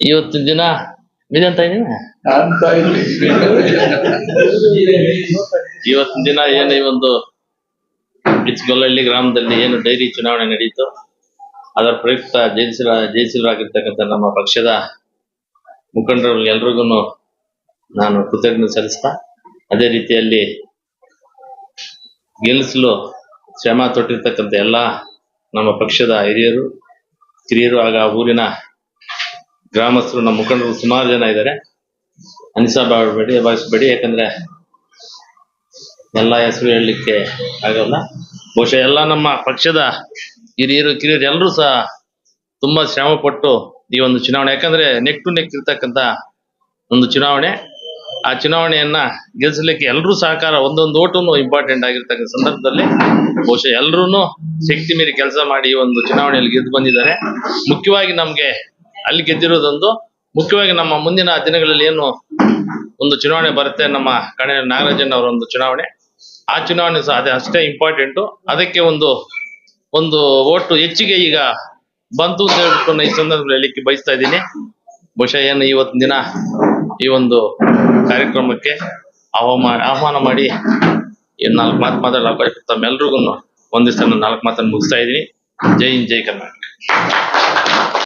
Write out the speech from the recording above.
ಇವತ್ತಿನ ದಿನ ಇದೀನಿ ಅಂತ ಇವತ್ತಿನ ದಿನ ಏನು ಈ ಒಂದು ಬಿಚ್ಗೊಲ್ಲಹಳ್ಳಿ ಗ್ರಾಮದಲ್ಲಿ ಏನು ಡೈರಿ ಚುನಾವಣೆ ನಡೆಯಿತು ಅದರ ಪ್ರಯುಕ್ತ ಜಯಶೀಲ ಜಯಶೀಲರಾಗಿರ್ತಕ್ಕಂಥ ನಮ್ಮ ಪಕ್ಷದ ಮುಖಂಡರು ಎಲ್ರಿಗೂ ನಾನು ಕೃತಜ್ಞತೆ ಸಲ್ಲಿಸ್ತಾ ಅದೇ ರೀತಿಯಲ್ಲಿ ಗೆಲ್ಲಿಸಲು ಶ್ರಮ ತೊಟ್ಟಿರ್ತಕ್ಕಂಥ ಎಲ್ಲ ನಮ್ಮ ಪಕ್ಷದ ಹಿರಿಯರು ಕಿರಿಯರು ಆಗ ಊರಿನ ಗ್ರಾಮಸ್ಥರು ನಮ್ಮ ಮುಖಂಡರು ಸುಮಾರು ಜನ ಇದ್ದಾರೆ. ಅನಿಸಬೇಡಿ ಭಾವಿಸಬೇಡಿ ಯಾಕಂದ್ರೆ ಎಲ್ಲ ಹೆಸರು ಹೇಳಲಿಕ್ಕೆ ಆಗಲ್ಲ. ಬಹುಶಃ ಎಲ್ಲ ನಮ್ಮ ಪಕ್ಷದ ಹಿರಿಯರು, ಕಿರಿಯರು ಎಲ್ಲರೂ ಸಹ ತುಂಬಾ ಶ್ರಮ ಪಟ್ಟು ಈ ಒಂದು ಚುನಾವಣೆ, ಯಾಕಂದ್ರೆ ನೆಕ್ ಟು ನೆಕ್ ಇರ್ತಕ್ಕಂತ ಒಂದು ಚುನಾವಣೆ. ಆ ಚುನಾವಣೆಯನ್ನ ಗೆಲ್ಲಿಸಲಿಕ್ಕೆ ಎಲ್ಲರೂ ಸಹಕಾರ, ಒಂದೊಂದು ಓಟುನು ಇಂಪಾರ್ಟೆಂಟ್ ಆಗಿರ್ತಕ್ಕಂಥ ಸಂದರ್ಭದಲ್ಲಿ ಬಹುಶಃ ಎಲ್ಲರೂ ಶಕ್ತಿ ಮೀರಿ ಕೆಲಸ ಮಾಡಿ ಈ ಒಂದು ಚುನಾವಣೆಯಲ್ಲಿ ಗೆದ್ದು ಬಂದಿದ್ದಾರೆ. ಮುಖ್ಯವಾಗಿ ನಮ್ಗೆ ಅಲ್ಲಿ ಗೆದ್ದಿರೋದೊಂದು. ಮುಖ್ಯವಾಗಿ ನಮ್ಮ ಮುಂದಿನ ದಿನಗಳಲ್ಲಿ ಏನು ಒಂದು ಚುನಾವಣೆ ಬರುತ್ತೆ ನಮ್ಮ ಕಣ ನಾಗರಾಜನ್ ಅವರ ಒಂದು ಚುನಾವಣೆ. ಆ ಚುನಾವಣೆ ಸಹ ಅದೇ ಅಷ್ಟೇ ಇಂಪಾರ್ಟೆಂಟು ಅದಕ್ಕೆ ಒಂದು ಒಂದು ಓಟು ಹೆಚ್ಚಿಗೆ ಈಗ ಬಂತು ಅಂತ ಹೇಳ್ಬಿಟ್ಟು ಈ ಸಂದರ್ಭದಲ್ಲಿ ಹೇಳಲಿಕ್ಕೆ ಬಯಸ್ತಾ ಇದ್ದೀನಿ. ಬಹುಶಃ ಏನು ಇವತ್ತಿನ ದಿನ ಈ ಒಂದು ಕಾರ್ಯಕ್ರಮಕ್ಕೆ ಅವಮಾನ ಆಹ್ವಾನ ಮಾಡಿ ನಾಲ್ಕು ಮಾತು ಮಾತಾಡಲು ಅವಕಾಶ ತಮ್ಮೆಲ್ರಿಗೂ ಒಂದಿಷ್ಟು ನಾಲ್ಕು ಮಾತನ್ನು ಮುಗಿಸ್ತಾ ಇದ್ದೀನಿ. ಜೈ ಹಿಂದ್, ಜೈ ಕರ್ನಾಟಕ.